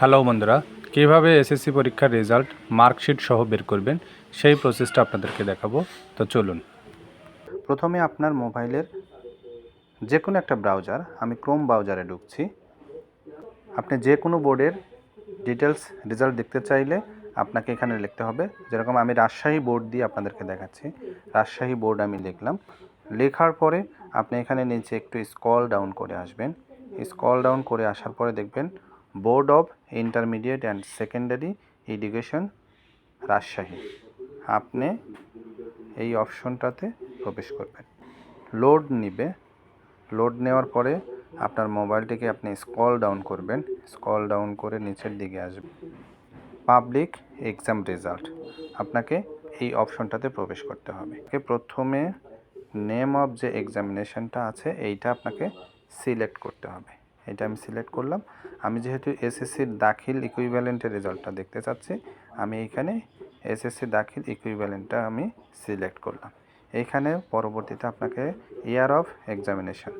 Hello বন্ধুরা, কীভাবে SSC পরীক্ষার রেজাল্ট মার্কশিট সহ বের করবেন, সেই প্রসেসটা আপনাদেরকে দেখাবো। তো চলুন। প্রথমে আপনার মোবাইলের যে কোনো একটা ব্রাউজার, আমি ক্রোম ব্রাউজারে ঢুকছি। আপনি যে কোনো বোর্ডের ডিটেলস রেজাল্ট দেখতে চাইলে আপনাকে এখানে লিখতে হবে। যেরকম আমি রাজশাহী বোর্ড দিয়ে আপনাদেরকে দেখাচ্ছি। রাজশাহী বোর্ড আমি লিখলাম লেখার পরে আপনি এখানে নিচে একটু স্কল ডাউন করে আসবেন। স্কল ডাউন করে আসার পরে দেখবেন board of intermediate and secondary education, Rajshahi. আপনি এই অপশনটাতে প্রবেশ করবেন। লোড নিবে। লোড নেওয়ার পরে আপনার মোবাইলটিকে আপনি স্কল ডাউন করবেন। স্কল ডাউন করে নিচের দিকে আসবেন। Public exam result. আপনাকে এই অপশনটাতে প্রবেশ করতে হবে। প্রথমে নেম অফ যে এক্সামিনেশনটা আছে, এইটা আপনাকে সিলেক্ট করতে হবে। এটা আমি সিলেক্ট করলাম। আমি যেহেতু এসএসসির দাখিল ইকুইভ্যালেন্টের রেজাল্টটা দেখতে চাচ্ছি, আমি এইখানে এসএসসি দাখিল ইকুইভ্যালেন্টটা আমি সিলেক্ট করলাম। এইখানে পরবর্তীতে আপনাকে ইয়ার অফ এক্সামিনেশন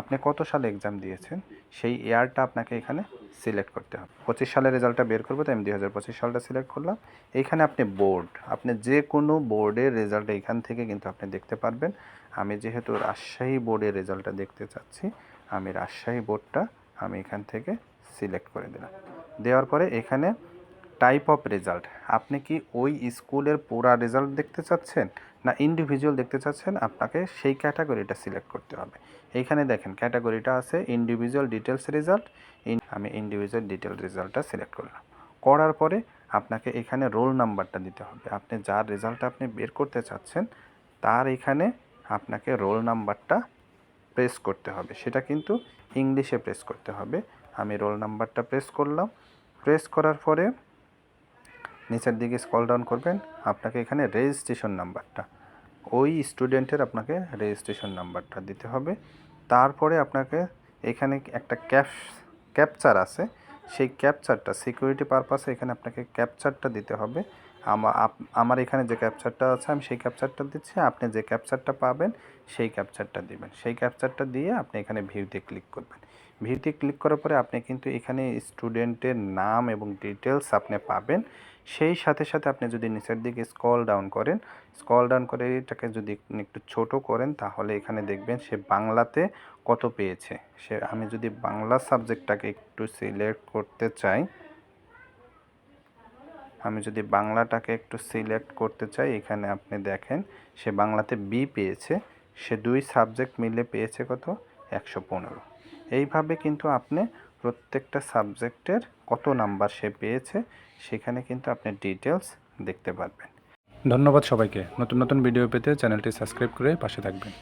আপনি কত সালে এক্সাম দিয়েছেন? সেই ইয়ারটা আপনাকে এখানে সিলেক্ট করতে হবে। পঁচিশ সালের রেজাল্টটা বের করব তো আমি দুই হাজার পঁচিশ সালটা সিলেক্ট করলাম। এইখানে আপনি বোর্ড আপনি যে কোনো বোর্ডের রেজাল্ট এইখান থেকে কিন্তু আপনি দেখতে পারবেন। আমি যেহেতু রাজশাহী বোর্ডের রেজাল্টটা দেখতে চাচ্ছি, আমি রাজশাহী বোর্ডটা আমি এখান থেকে সিলেক্ট করে দিলাম। দেওয়ার পরে এখানে টাইপ অফ রেজাল্ট আপনি কি ওই স্কুলের পুরা রেজাল্ট দেখতে চাচ্ছেন না ইন্ডিভিজুয়াল দেখতে চাচ্ছেন? আপনাকে সেই ক্যাটাগরিটা সিলেক্ট করতে হবে। এইখানে দেখেন ক্যাটাগরিটা আছে ইন্ডিভিজুয়াল ডিটেলস রেজাল্ট আমি ইন্ডিভিজুয়াল ডিটেল রেজাল্টটা সিলেক্ট করলাম। করার পরে আপনাকে এখানে রোল নাম্বারটা দিতে হবে। আপনি যার রেজাল্টটা আপনি বের করতে চাচ্ছেন, তার এখানে আপনাকে রোল নাম্বারটা প্রেস করতে হবে। সেটা কিন্তু ইংলিশে প্রেস করতে হবে। আমি রোল নাম্বারটা প্রেস করলাম। প্রেস করার পরে নিচের দিকে স্ক্রল ডাউন করবেন। আপনাকে এখানে রেজিস্ট্রেশন নাম্বারটা ওই স্টুডেন্টের আপনাকে রেজিস্ট্রেশন নাম্বারটা দিতে হবে। তারপরে আপনাকে এখানে একটা ক্যাপ ক্যাপচার আছে। সেই ক্যাপচারটা সিকিউরিটি পারপাসে এখানে আপনাকে ক্যাপচারটা দিতে হবে। আমার এখানে যে ক্যাপচারটা আছে, আমি সেই ক্যাপচারটা দিচ্ছি, আপনি যে ক্যাপচারটা পাবেন, সেই ক্যাপচারটা দিবেন। সেই ক্যাপচারটা দিয়ে আপনি এখানে ভিউতে ক্লিক করবেন। ভিউতে ক্লিক করার পরে আপনি কিন্তু এখানে স্টুডেন্টের নাম এবং ডিটেলস আপনি পাবেন। সেই সাথে সাথে আপনি যদি নিচের দিকে স্কল ডাউন করেন স্কল ডাউন করে এটাকে যদি একটু ছোট করেন, তাহলে এখানে দেখবেন সে বাংলাতে কত পেয়েছে। সে, আমি যদি বাংলা সাবজেক্টটাকে একটু সিলেক্ট করতে চাই আমি যদি বাংলাটাকে একটু সিলেক্ট করতে চাই, এখানে আপনি দেখেন, সে বাংলাতে বি পেয়েছে, সে দুই সাবজেক্ট মিলে পেয়েছে কত? একশো পনেরো। এইভাবে কিন্তু আপনি প্রত্যেকটা সাবজেক্টের কত নাম্বার সে পেয়েছে, সেখানে কিন্তু আপনি ডিটেলস দেখতে পারবেন। ধন্যবাদ সবাইকে। নতুন নতুন ভিডিও পেতে চ্যানেলটি সাবস্ক্রাইব করে পাশে থাকবেন।